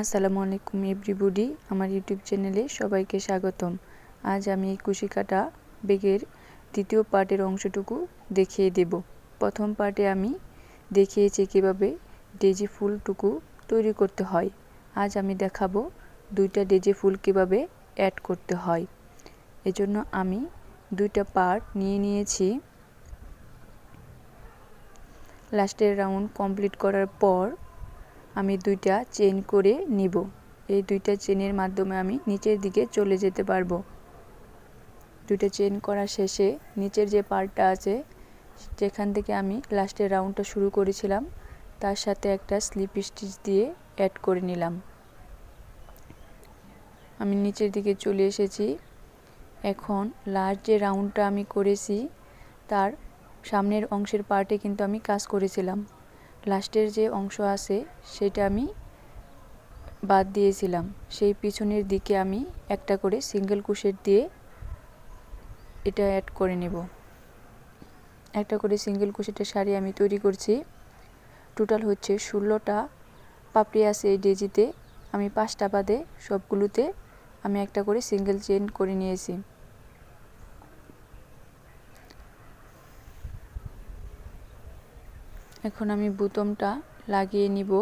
আসসালামু আলাইকুম এভরিবডি আমার ইউটিউব চ্যানেলে সবাইকে স্বাগতম। আজ আমি এই কুশি কাটা বেগের দ্বিতীয় পার্টের অংশটুকু দেখিয়ে দেব। প্রথম পার্টে আমি দেখিয়েছি কীভাবে ডেজি ফুলটুকু তৈরি করতে হয়। আজ আমি দেখাবো দুইটা ডেজি ফুল কীভাবে অ্যাড করতে হয়। এজন্য আমি দুইটা পার্ট নিয়ে নিয়েছি। লাস্টের রাউন্ড কমপ্লিট করার পর আমি দুইটা চেন করে নিব। এই দুইটা চেনের মাধ্যমে আমি নিচের দিকে চলে যেতে পারব। দুইটা চেন করা শেষে নিচের যে পার্টটা আছে, যেখান থেকে আমি লাস্টের রাউন্ডটা শুরু করেছিলাম, তার সাথে একটা স্লিপ স্টিচ দিয়ে অ্যাড করে নিলাম। আমি নিচের দিকে চলে এসেছি। এখন লাস্ট যে রাউন্ডটা আমি করেছি, তার সামনের অংশের পার্টে কিন্তু আমি কাজ করেছিলাম। লাস্টের যে অংশ আছে, সেটা আমি বাদ দিয়েছিলাম। সেই পিছনের দিকে আমি একটা করে সিঙ্গেল কুশের দিয়ে এটা অ্যাড করে নেব। একটা করে সিঙ্গেল কুশেটের শাড়ি আমি তৈরি করছি। টোটাল হচ্ছে ষোলোটা পাপড়ি আছে এই ডেজিতে। আমি পাঁচটা বাদে সবগুলোতে আমি একটা করে সিঙ্গেল চেন করে নিয়েছি। এখন আমি বুতমটা লাগিয়ে নিব।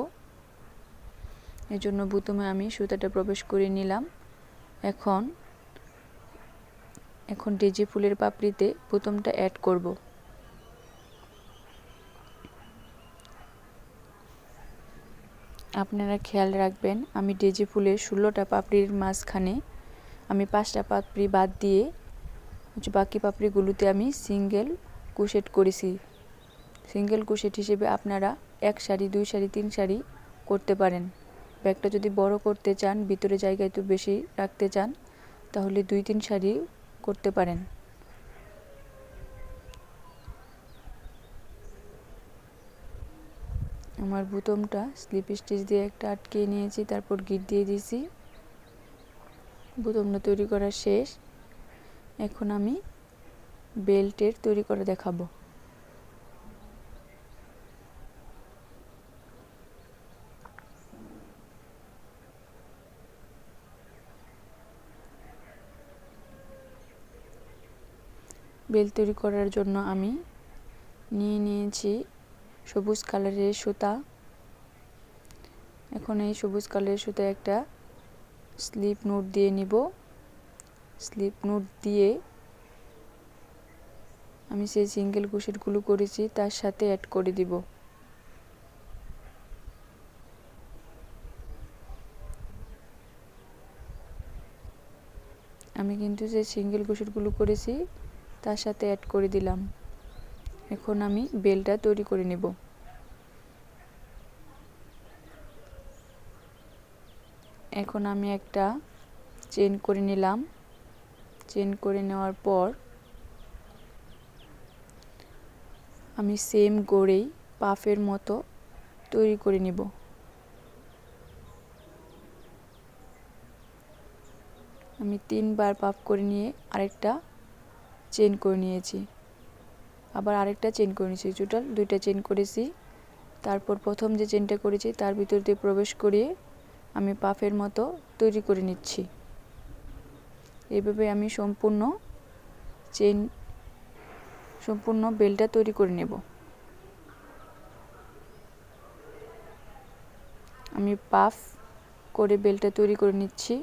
এজন্য বুতমে আমি সুতাটা প্রবেশ করে নিলাম। এখন এখন ডেজি ফুলের পাপড়িতে বুতমটা অ্যাড করব। আপনারা খেয়াল রাখবেন, আমি ডেজি ফুলের ষোলোটা পাপড়ির মাঝখানে আমি পাঁচটা পাপড়ি বাদ দিয়ে, বাকি পাপড়িগুলোতে আমি সিঙ্গেল কুশেট করেছি। সিঙ্গেল কুশেট হিসেবে আপনারা এক শাড়ি দুই শাড়ি তিন শাড়ি করতে পারেন। ব্যাগটা যদি বড় করতে চান, ভিতরে জায়গা একটু বেশি রাখতে চান, তাহলে দুই, তিন শাড়ি করতে পারেন। আমার বুতমটা স্লিপ স্টিচ দিয়ে একটা আটকে নিয়েছি, তারপর গিট দিয়ে দিয়েছি। বুতমটা তৈরি করা শেষ। এখন আমি বেল্টের তৈরি করে দেখাবো। বেল তৈরি করার জন্য আমি নিয়ে নিয়েছি সবুজ কালারের সুতা। এখন এই সবুজ কালারের সুতা একটা স্লিপ নোট দিয়ে নিব। স্লিপ নোট দিয়ে আমি সেই সিঙ্গেল কুশেটগুলো করেছি, তার সাথে অ্যাড করে দিব। আমি কিন্তু যে সিঙ্গেল কুশেটগুলো করেছি তার সাথে অ্যাড করে দিলাম। এখন আমি বেলটা তৈরি করে নেব। এখন আমি একটা চেন করে নিলাম। চেন করে নেওয়ার পর আমি সেম গড়েই পাফের মতো তৈরি করে নিব। আমি তিনবার পাফ করে নিয়ে আরেকটা চেন করে নিয়েছি। আবার আরেকটা চেন করে নিয়েছি টোটাল দুইটা চেন করেছি। তারপর প্রথম যে চেনটা করেছি, তার ভিতর দিয়ে প্রবেশ করিয়ে আমি পাফের মতো তৈরি করে নিচ্ছি। এইভাবে আমি সম্পূর্ণ চেন সম্পূর্ণ বেলটা তৈরি করে নেব। আমি পাফ করে বেলটা তৈরি করে নিচ্ছি।